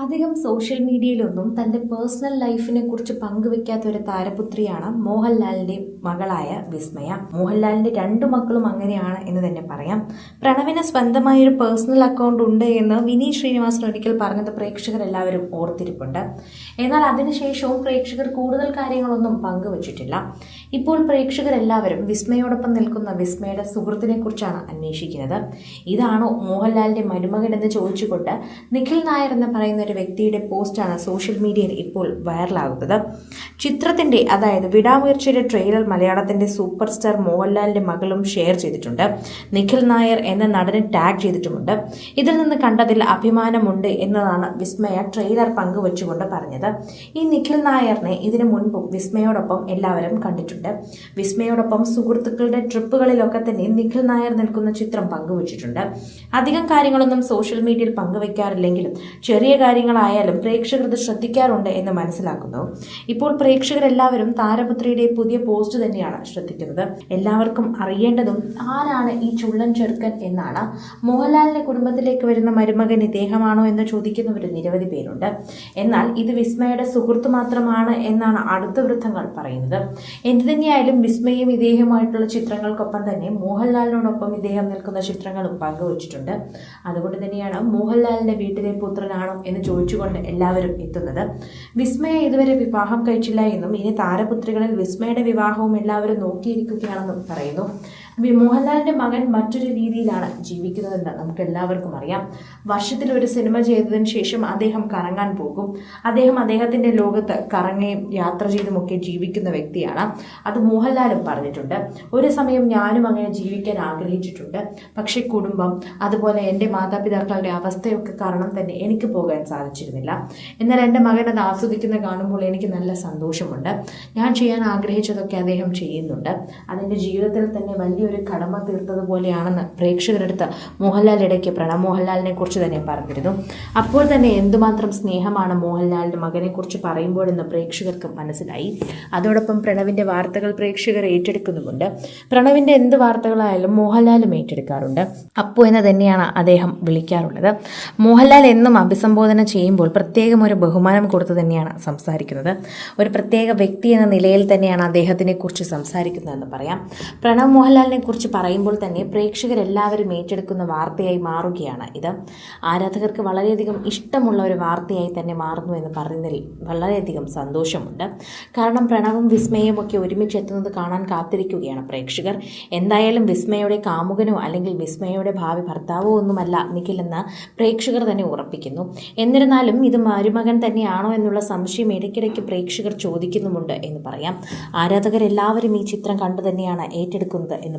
അധികം സോഷ്യൽ മീഡിയയിലൊന്നും തന്റെ പേഴ്സണൽ ലൈഫിനെ കുറിച്ച് പങ്കുവെക്കാത്ത ഒരു താരപുത്രിയാണ് മോഹൻലാലിന്റെ മകളായ വിസ്മയ. മോഹൻലാലിന്റെ രണ്ട് മക്കളും അങ്ങനെയാണ് എന്ന് തന്നെ പറയാം. പ്രണവിന് സ്വന്തമായ ഒരു പേഴ്സണൽ അക്കൗണ്ട് ഉണ്ട് എന്ന് വിനീത് ശ്രീനിവാസൻ ഒരിക്കൽ പറഞ്ഞത് പ്രേക്ഷകരെല്ലാവരും ഓർത്തിരിപ്പുണ്ട്. എന്നാൽ അതിനുശേഷവും പ്രേക്ഷകർ കൂടുതൽ കാര്യങ്ങളൊന്നും പങ്കുവച്ചിട്ടില്ല. ഇപ്പോൾ പ്രേക്ഷകരെല്ലാവരും വിസ്മയോടൊപ്പം നിൽക്കുന്ന വിസ്മയുടെ സുഹൃത്തിനെക്കുറിച്ചാണ് അന്വേഷിക്കുന്നത്. ഇതാണോ മോഹൻലാലിന്റെ മരുമകൻ എന്ന് ചോദിച്ചുകൊണ്ട് നിഖിൽ നായർ എന്ന് പറയുന്ന ഒരു വ്യക്തിയുടെ പോസ്റ്റാണ് സോഷ്യൽ മീഡിയയിൽ ഇപ്പോൾ വൈറലാകുന്നത് ചിത്രത്തിന്റെ അതായത് വിടാമുയർച്ചയുടെ ട്രെയിലർ മലയാളത്തിന്റെ സൂപ്പർ സ്റ്റാർ മോഹൻലാലിന്റെ മകളും ഷെയർ ചെയ്തിട്ടുണ്ട്. നിഖിൽ നായർ എന്ന നടനെ ടാഗ് ചെയ്തിട്ടുമുണ്ട്. ഇതിൽ നിന്ന് കണ്ടതിൽ അഭിമാനമുണ്ട് എന്നതാണ് വിസ്മയ ട്രെയിലർ പങ്കുവച്ചുകൊണ്ട് പറഞ്ഞത്. ഈ നിഖിൽ നായറിനെ ഇതിനു മുൻപും വിസ്മയോടൊപ്പം എല്ലാവരും കണ്ടിട്ടുണ്ട്. വിസ്മയോടൊപ്പം സുഹൃത്തുക്കളുടെ ട്രിപ്പുകളിലൊക്കെ തന്നെ നിഖിൽ നായർ നിൽക്കുന്ന ചിത്രം പങ്കുവച്ചിട്ടുണ്ട്. അധികം കാര്യങ്ങളൊന്നും സോഷ്യൽ മീഡിയയിൽ പങ്കുവയ്ക്കാറില്ലെങ്കിലും ചെറിയ കാര്യങ്ങളായാലും പ്രേക്ഷകർ ശ്രദ്ധിക്കാറുണ്ട് എന്ന് മനസ്സിലാക്കുന്നു. ഇപ്പോൾ പ്രേക്ഷകരെല്ലാവരും താരപുത്രിയുടെ പുതിയ പോസ്റ്റ് തന്നെയാണ് ശ്രദ്ധിക്കുന്നത്. എല്ലാവർക്കും അറിയേണ്ടതും ആരാണ് ഈ ചുള്ളൻ ചെറുക്കൻ എന്നാണ്. മോഹൻലാലിന്റെ കുടുംബത്തിലേക്ക് വരുന്ന മരുമകൻ ഇദ്ദേഹമാണോ എന്ന് ചോദിക്കുന്നവർ നിരവധി പേരുണ്ട്. എന്നാൽ ഇത് വിസ്മയുടെ സുഹൃത്ത് മാത്രമാണ് എന്നാണ് അടുത്ത വൃത്തങ്ങൾ പറയുന്നത്. എന്തു തന്നെയായാലും വിസ്മയും ഇദ്ദേഹമായിട്ടുള്ള ചിത്രങ്ങൾക്കൊപ്പം തന്നെ മോഹൻലാലിനോടൊപ്പം ഇദ്ദേഹം നിൽക്കുന്ന ചിത്രങ്ങളും പങ്കുവച്ചിട്ടുണ്ട്. അതുകൊണ്ട് തന്നെയാണ് മോഹൻലാലിന്റെ വീട്ടിലെ പുത്രനാണോ എന്ന് ചോദിച്ചുകൊണ്ട് എല്ലാവരും എത്തുന്നത്. വിസ്മയ ഇതുവരെ വിവാഹം കഴിച്ചില്ല എന്നും ഇനി താരപുത്രികളിൽ വിസ്മയുടെ വിവാഹവും എല്ലാവരും നോക്കിയിരിക്കുകയാണെന്നും പറയുന്നു. മോഹൻലാലിന്റെ മകൻ മറ്റൊരു രീതിയിലാണ് ജീവിക്കുന്നതെന്ന് നമുക്ക് എല്ലാവർക്കും അറിയാം. വർഷത്തിൽ ഒരു സിനിമ ചെയ്തതിന് ശേഷം അദ്ദേഹം കറങ്ങാൻ പോകും. അദ്ദേഹം അദ്ദേഹത്തിന്റെ ലോകത്ത് കറങ്ങുകയും യാത്ര ചെയ്തുമൊക്കെ ജീവിക്കുന്ന വ്യക്തിയാണ്. അത് മോഹൻലാലും പറഞ്ഞിട്ടുണ്ട്. ഒരു സമയം ഞാനും അങ്ങനെ ജീവിക്കാൻ ആഗ്രഹിച്ചിട്ടുണ്ട്. പക്ഷേ കുടുംബം അതുപോലെ എന്റെ മാതാപിതാക്കളുടെ അവസ്ഥയൊക്കെ കാരണം തന്നെ എനിക്ക് പോകാൻ സാധിച്ചിരുന്നില്ല. എന്നാൽ എന്റെ മകൻ അത് ആസ്വദിക്കുന്ന കാണുമ്പോൾ എനിക്ക് നല്ല സന്തോഷമുണ്ട്. ഞാൻ ചെയ്യാൻ ആഗ്രഹിച്ചതൊക്കെ അദ്ദേഹം ചെയ്യുന്നുണ്ട്. അതിന്റെ ജീവിതത്തിൽ തന്നെ വലിയൊരു കടമ തീർത്തതുപോലെയാണെന്ന് പ്രേക്ഷകരെടുത്ത് മോഹൻലാൽ ഇടയ്ക്ക് പ്രണവ് മോഹൻലാലിനെ കുറിച്ച് തന്നെ പറഞ്ഞിരുന്നു. അപ്പോൾ തന്നെ എന്തുമാത്രം സ്നേഹമാണ് മോഹൻലാലിന്റെ മകനെക്കുറിച്ച് പറയുമ്പോഴെന്ന് പ്രേക്ഷകർക്ക് മനസ്സിലായി. അതോടൊപ്പം പ്രണവിന്റെ വാർത്തകൾ പ്രേക്ഷകർ ഏറ്റെടുക്കുന്നുമുണ്ട്. പ്രണവിന്റെ എന്ത് വാർത്തകളായാലും മോഹൻലാലും ഏറ്റെടുക്കാറുണ്ട്. അപ്പു എന്ന് തന്നെയാണ് അദ്ദേഹം വിളിക്കാറുള്ളത്. മോഹൻലാൽ എന്നും അഭിസംബോധന ചെയ്യുമ്പോൾ പ്രത്യേകം ഒരു ബഹുമാനം കൊടുത്തു തന്നെയാണ് സംസാരിക്കുന്നത്. ഒരു പ്രത്യേക വ്യക്തി എന്ന നിലയിൽ തന്നെയാണ് അദ്ദേഹത്തിനെ കുറിച്ച് സംസാരിക്കുന്നതെന്ന് പറയാം. പ്രണവ് മോഹൻലാലിനെ കുറിച്ച് പറയുമ്പോൾ തന്നെ പ്രേക്ഷകരെല്ലാവരും ഏറ്റെടുക്കുന്ന വാർത്തയായി മാറുകയാണ് ഇത്. ആരാധകർക്ക് വളരെയധികം ഇഷ്ടമുള്ള ഒരു വാർത്തയായി തന്നെ മാറുന്നു എന്ന് പറയുന്നതിൽ വളരെയധികം സന്തോഷമുണ്ട്. കാരണം പ്രണവും വിസ്മയും ഒക്കെ ഒരുമിച്ച് എത്തുന്നത് കാണാൻ കാത്തിരിക്കുകയാണ് പ്രേക്ഷകർ. എന്തായാലും വിസ്മയുടെ കാമുകനോ അല്ലെങ്കിൽ വിസ്മയുടെ ഭാവി ഭർത്താവോ ഒന്നുമല്ല നിഖിലെന്ന് പ്രേക്ഷകർ തന്നെ ഉറപ്പിക്കുന്നു. എന്നിരുന്നാലും ഇത് മരുമകൻ തന്നെയാണോ എന്നുള്ള സംശയം ഇടയ്ക്കിടയ്ക്ക് പ്രേക്ഷകർ ചോദിക്കുന്നുമുണ്ട് എന്ന് പറയാം. ആരാധകരെല്ലാവരും ഈ ചിത്രം കണ്ടു തന്നെയാണ് ഏറ്റെടുക്കുന്നത് എന്ന്